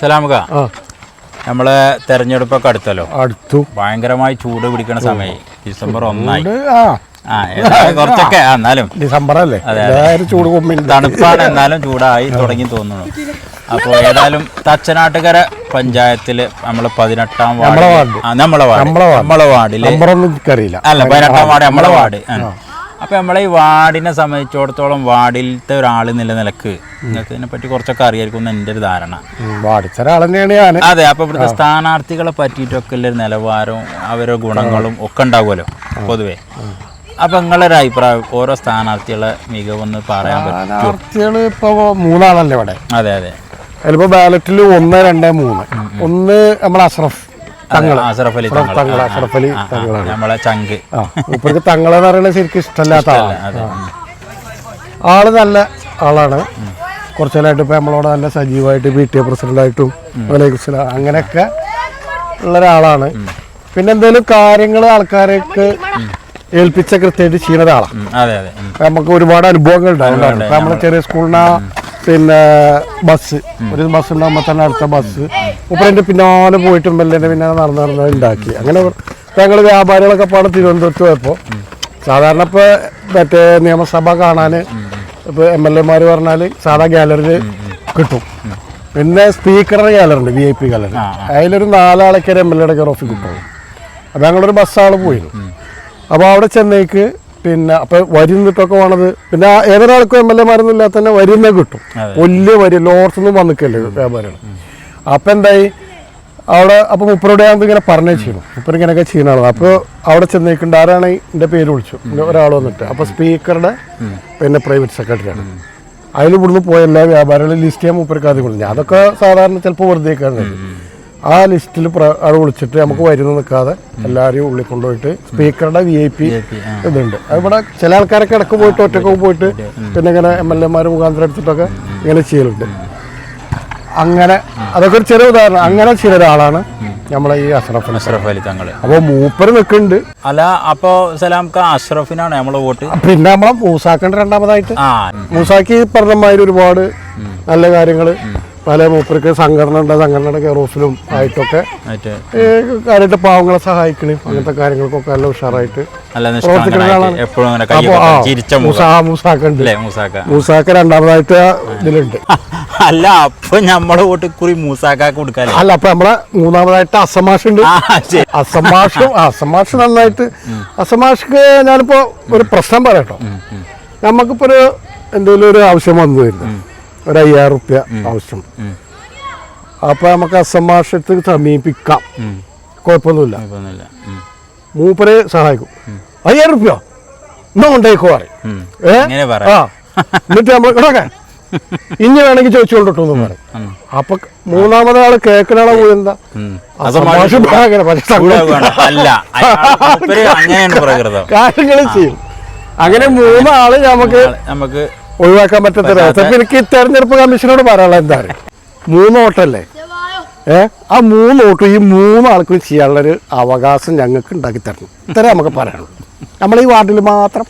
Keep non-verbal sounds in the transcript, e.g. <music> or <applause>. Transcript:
സലാമുക. നമ്മളെ തെരഞ്ഞെടുപ്പൊക്കെ അടുത്തല്ലോ. അടുത്തു. ഭയങ്കരമായി ചൂട് പിടിക്കണ സമയം ഡിസംബർ ഒന്നായി. ആ. കുറച്ചൊക്കെ എന്നാലും. ഡിസംബർ അല്ലേ? ചൂട് തണുപ്പാണ് എന്നാലും ചൂടായി തുടങ്ങി തോന്നുന്നു. അപ്പോൾ ഏതായാലും തച്ചനാട്ടുകര പഞ്ചായത്തിൽ നമ്മൾ പതിനെട്ടാം വാർഡ്. നമ്മളെ വാർഡ്. നമ്മളെ വാർഡ്. നമ്മളെ വാർഡിൽ അല്ല പതിനെട്ടാം വാർഡ് നമ്മളെ വാർഡ്. ആ. അപ്പൊ നമ്മളെ ഈ വാർഡിനെ സംബന്ധിച്ചിടത്തോളം വാർഡിലത്തെ ഒരാൾ എന്നുള്ള നിലയ്ക്ക് നിങ്ങൾക്ക് ഇതിനെ പറ്റി കുറച്ചൊക്കെ അറിയായിരിക്കും എന്ന് എന്റെ ഒരു ധാരണ. വാടിച്ച ഒരാൾ തന്നെയാണ് ഞാൻ. അതെ അപ്പോൾ ഇവിടുത്തെ സ്ഥാനാർത്ഥികളെ പറ്റിയിട്ടൊക്കെ ഉള്ള ഒരു നിലവാരവും അവരുടെ ഗുണങ്ങളും ഒക്കെ ഉണ്ടാവുമല്ലോ പൊതുവേ. അപ്പൊ നിങ്ങളൊരു അഭിപ്രായം ഓരോ സ്ഥാനാർത്ഥികളെ മികവെന്ന് പറയാൻ പറ്റും. സ്ഥാനാർത്ഥികൾ ഇപ്പൊ മൂന്നാളല്ലേ ഇവിടെ? അതെ അതെ. ചിലപ്പോ ബാലറ്റിൽ ഒന്ന് രണ്ട് മൂന്ന്. ഒന്ന് നമ്മൾ അഷ്റഫ് തങ്ങൾ തങ്ങൾ തങ്ങളാണ്. നമ്മളെ ചങ്ക്. ആ ഇപ്പോഴത്തെ തങ്ങളെന്ന് പറയുന്നത് ശരിക്കും ഇഷ്ടമല്ലാത്ത ആളാണ്. ആൾ നല്ല ആളാണ്. കുറച്ചു നാളായിട്ട് ഇപ്പൊ നമ്മളോട് നല്ല സജീവമായിട്ട് പി ടി എ പ്രസിഡന്റായിട്ടും വലൈക്കും അങ്ങനെയൊക്കെ ഉള്ള ഒരാളാണ് പിന്നെ എന്തെങ്കിലും കാര്യങ്ങൾ ആൾക്കാർക്ക് ഏൽപ്പിച്ച കൃത്യമായിട്ട് ചെയ്യുന്ന ഒരാളാണ്. നമുക്ക് ഒരുപാട് അനുഭവങ്ങൾ ഉണ്ടാവും നമ്മൾ ചെറിയ സ്കൂളിന് പിന്നെ ബസ്. ഒരു ബസ് ഉണ്ടാകുമ്പോൾ തന്നെ അടുത്ത ബസ്. മുപ്പതിന്റെ പിന്നാലെ പോയിട്ടും മെല്ലെ പിന്നെ നടന്ന് നടന്ന് ഉണ്ടാക്കി. അങ്ങനെ ഞങ്ങൾ വ്യാപാരികളൊക്കെ പാടെ തിരുവനന്തപുരത്ത് പോയപ്പോൾ സാധാരണ ഇപ്പോൾ മറ്റേ നിയമസഭ കാണാൻ ഇപ്പോൾ എം എൽ എമാർ പറഞ്ഞാൽ സാധാ ഗാലറിയിൽ കിട്ടും. പിന്നെ സ്പീക്കറുടെ ഗാലറി ഉണ്ട് വി ഐ പി ഗാലറി അതിലൊരു നാലാളൊക്കെ എം എൽ എയുടെ കയറോഫിൽ കിട്ടും. അപ്പം ഞങ്ങളൊരു ബസ്സാൾ പോയിരുന്നു. അപ്പോൾ അവിടെ ചെന്നൈക്ക് പിന്നെ അപ്പൊ വരി നിന്നിട്ടൊക്കെ പോണത് പിന്നെ ഏതൊരാൾക്കും എം എൽ എമാരൊന്നും ഇല്ലാത്ത തന്നെ വരിന്നേ കിട്ടും. വലിയ വരി ലോർസൊന്നും വന്നിക്കല്ലേ വ്യാപാരികൾ അപ്പൊ എന്തായി? അവിടെ അപ്പൊ മുപ്പരോടെ ആകുമ്പോൾ ഇങ്ങനെ പറഞ്ഞു ചെയ്യണം മുപ്പര് ഇങ്ങനെയൊക്കെ ചെയ്യണതാണ് അപ്പൊ അപ്പോൾ അവിടെ ചെന്നേക്കുണ്ട് ആരാണ് എന്റെ പേര് വിളിച്ചു. ഒരാൾ വന്നിട്ട്. അപ്പൊ സ്പീക്കറുടെ പിന്നെ പ്രൈവറ്റ് സെക്രട്ടറിയാണ്. അതിൽ ഇവിടുന്ന് പോയ എല്ലാ വ്യാപാരികളും ലിസ്റ്റ് ചെയ്യാൻ മുപ്പർക്ക് ആദ്യം കൊടുത്തു. അതൊക്കെ സാധാരണ ചിലപ്പോൾ വെറുതെ കാണുന്നത് ആ ലിസ്റ്റിൽ ആൾ വിളിച്ചിട്ട് നമുക്ക് വരുന്ന നിൽക്കാതെ എല്ലാവരെയും ഉള്ളിൽ കൊണ്ടുപോയിട്ട് സ്പീക്കറുടെ വി ഐ പി ഇതുണ്ട്. ഇവിടെ ചില ആൾക്കാരൊക്കെ ഇടയ്ക്ക് പോയിട്ട് ഒറ്റക്കൊക്കെ പോയിട്ട് പിന്നെ ഇങ്ങനെ എം എൽ എമാർ മുഖാന്തരം എടുത്തിട്ടൊക്കെ ഇങ്ങനെ ചെയ്യലുണ്ട്. അങ്ങനെ അതൊക്കെ ഒരു ചെറിയ ഉദാഹരണം. അങ്ങനെ ചില ഒരാളാണ് നമ്മളെ ഈ അഷ്റഫ് അഷ്റഫ് അലി തങ്ങൾ അപ്പോൾ മൂപ്പര് നിൽക്കുന്നുണ്ട്. അല്ല അപ്പോ സലാംക്ക് അഷ്റഫിനാണ് നമ്മളെ വോട്ട്? പിന്നെ നമ്മളെ മൂസാക്കണ്ട് രണ്ടാമതായിട്ട്. മൂസാക്കി പറഞ്ഞമാതിരി ഒരുപാട് നല്ല കാര്യങ്ങൾ പല മൂപ്പർക്ക് സംഘടന ഉണ്ട് സംഘടനയുടെ കെയർ ഓഫിലും ആയിട്ടൊക്കെ. കാര്യമായിട്ട് പാവങ്ങളെ സഹായിക്കണേ. അങ്ങനത്തെ കാര്യങ്ങൾക്കൊക്കെ നല്ല ഉഷാറായിട്ട്. മൂസാക്ക മൂസാക്ക? രണ്ടാമതായിട്ട് ഇതിലുണ്ട്. <laughs> അല്ല അപ്പൊ നമ്മളെ വോട്ട് കുറി മൂസാക്കാക്ക് കൊടുക്കാല്ലേ? അല്ല അപ്പൊ നമ്മളെ മൂന്നാമതായിട്ട് അസമാഷ് ഉണ്ട്. ആ ശരി. അസമാഷും അസമാഷ് നന്നായിട്ട്. അസമാഷ്ക്ക് ഞാനിപ്പോ ഒരു പ്രശ്നം പറയട്ടോ. നമുക്കിപ്പോ ഒരു എന്തെങ്കിലും ഒരു ആവശ്യം വന്നു വരുന്നു. ഒരു അയ്യായിരം റുപ്യ ആവശ്യം. അപ്പൊ നമുക്ക് അസംഭാഷണത്തിൽ സമീപിക്കാം. കുഴപ്പമൊന്നുമില്ല. മൂപ്പരെ സഹായിക്കും. അയ്യായിരം റുപ്യ? എന്നാ കൊണ്ടേക്കോ പറയും. ആ. എന്നിട്ട് നമ്മൾ കിടക്കാൻ <laughs> ഇനി വേണമെങ്കിൽ ചോദിച്ചോണ്ടിട്ടു എന്ന് പറയും. അപ്പൊ മൂന്നാമതാൾ കേൾക്കണാളെ പോയി എന്താ? ഉം. അസമാഷ് ഭയങ്കര പക്ഷെ ചൂടാവുകയാണ്. അല്ല. അയാൾ- അങ്ങനെയാണ് പ്രകൃതം. <laughs> കാര്യങ്ങൾ ചെയ്യും. അങ്ങനെ മൂന്നാൾ നമുക്ക് നമുക്ക് ഒഴിവാക്കാൻ പറ്റത്തില്ല. അപ്പൊ എനിക്ക് തെരഞ്ഞെടുപ്പ് കമ്മീഷനോട് പറയാനുള്ള എന്താ അറിയോ? മൂന്ന് വോട്ടല്ലേ? ഏ? ആ മൂന്ന് വോട്ടും ഈ മൂന്ന് ആൾക്കും ചെയ്യാനുള്ളൊരു അവകാശം ഞങ്ങൾക്ക് ഉണ്ടാക്കി തരണം. ഇത്രേ നമുക്ക് പറയാനുള്ളൂ. നമ്മൾ ഈ വാർഡിൽ മാത്രം